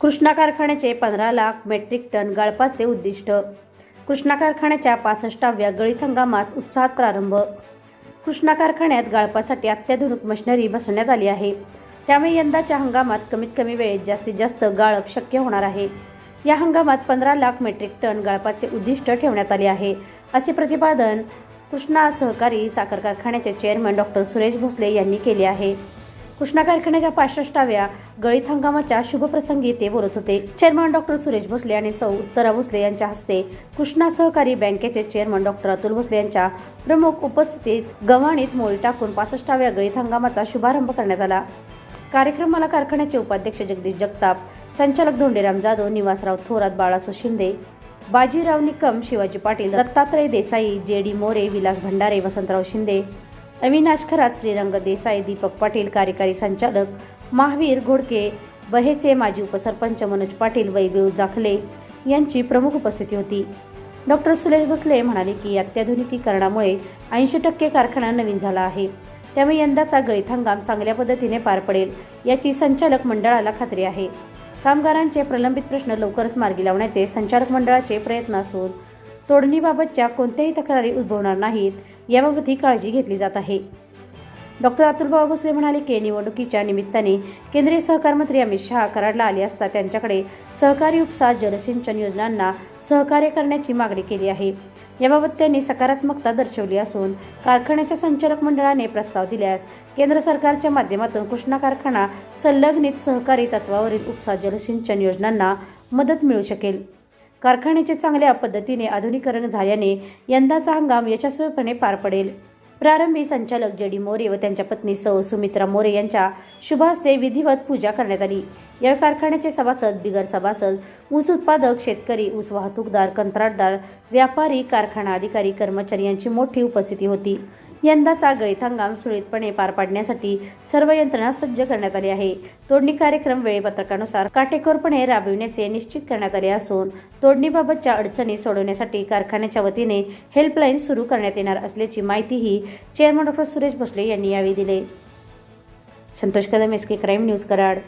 कृष्णा कारखान्याचे पंधरा lakh metric ton गाळपाचे उद्दिष्ट. कृष्णा कारखान्याच्या पासष्टाव्या गळीत हंगामात उत्साहात प्रारंभ. कृष्णा कारखान्यात गाळपासाठी अत्याधुनिक मशिनरी बसवण्यात आली आहे. त्यामुळे यंदाच्या हंगामात कमीत कमी वेळेत जास्तीत जास्त गाळप शक्य होणार आहे. या हंगामात पंधरा लाख मेट्रिक टन गाळपाचे उद्दिष्ट ठेवण्यात आले आहे असे प्रतिपादन कृष्णा सहकारी साखर कारखान्याचे चेअरमन डॉक्टर सुरेश भोसले यांनी केले आहे. कृष्णा कारखान्याच्या पासष्टाव्या गळीत हंगामाच्या शुभप्रसंगी ते बोलत होते. चेअरमन डॉक्टर सुरेश भोसले आणि सौ उत्तरा भोसले यांच्या हस्ते कृष्णा सहकारी बँकेचे चेअरमन डॉक्टर अतुल भोसले यांच्या प्रमुख उपस्थितीत गव्हाणीत मोळी टाकून पासष्टाव्या गळीत हंगामाचा शुभारंभ करण्यात आला. कार्यक्रमाला कारखान्याचे उपाध्यक्ष जगदीश जगताप संचालक धोंडेराम जाधव निवासराव थोरात बाळासो शिंदे बाजीराव निकम शिवाजी पाटील दत्तात्रय देसाई जे डी मोरे विलास भंडारे वसंतराव शिंदे अविनाश खरात श्रीरंग देसाई दीपक पाटील कार्यकारी संचालक महावीर घोडके बहेचे माजी उपसरपंच मनोज पाटील वैभव जाखले यांची प्रमुख उपस्थिती होती. डॉक्टर सुरेश भोसले म्हणाले की अत्याधुनिकीकरणामुळे ऐंशी टक्के कारखाना नवीन झाला आहे. त्यामुळे यंदाचा गळीत हंगाम चांगल्या पद्धतीने पार पडेल याची संचालक मंडळाला खात्री आहे. कामगारांचे प्रलंबित प्रश्न लवकरच मार्गी लावण्याचे संचालक मंडळाचे प्रयत्न असून तोडणीबाबतच्या कोणत्याही तक्रारी उद्भवणार नाहीत याबाबत ही काळजी घेतली जात आहे. डॉक्टर अतुलभाऊ भोसले म्हणाले की निवडणुकीच्या निमित्ताने केंद्रीय सहकार मंत्री अमित शहा कराडला आले असता त्यांच्याकडे सहकारी उपसा जलसिंचन योजनांना सहकार्य करण्याची मागणी केली आहे. याबाबत त्यांनी सकारात्मकता दर्शवली असून कारखान्याच्या संचालक मंडळाने प्रस्ताव दिल्यास केंद्र सरकारच्या माध्यमातून कृष्णा कारखाना संलग्नित सहकारी तत्वावरील उपसा जलसिंचन योजनांना मदत मिळू शकेल. कारखान्याचे चांगल्या पद्धतीने आधुनिकरण झाल्याने यंदाचा हंगाम यशस्वीपणे पार पडेल. प्रारंभी संचालक जडी मोरे व त्यांच्या पत्नी सौ सुमित्रा मोरे यांच्या शुभ हस्ते विधिवत पूजा करण्यात आली. या कारखान्याचे सभासद बिगर सभासद ऊस उत्पादक शेतकरी ऊस वाहतूकदार कंत्राटदार व्यापारी कारखाना अधिकारी कर्मचारी यांची मोठी उपस्थिती होती. यंदाचा गळीत हंगाम सुरळीतपणे पार पाडण्यासाठी सर्व यंत्रणा सज्ज करण्यात आली आहे. तोडणी कार्यक्रम वेळेपत्रकानुसार काटेकोरपणे राबविण्याचे निश्चित करण्यात आले असून तोडणीबाबतच्या अडचणी सोडवण्यासाठी कारखान्याच्या वतीने हेल्पलाईन सुरू करण्यात येणार असल्याची माहितीही चेअरमन डॉक्टर सुरेश भोसले यांनी यावेळी दिले. Santosh Kadam S K crime news Karad.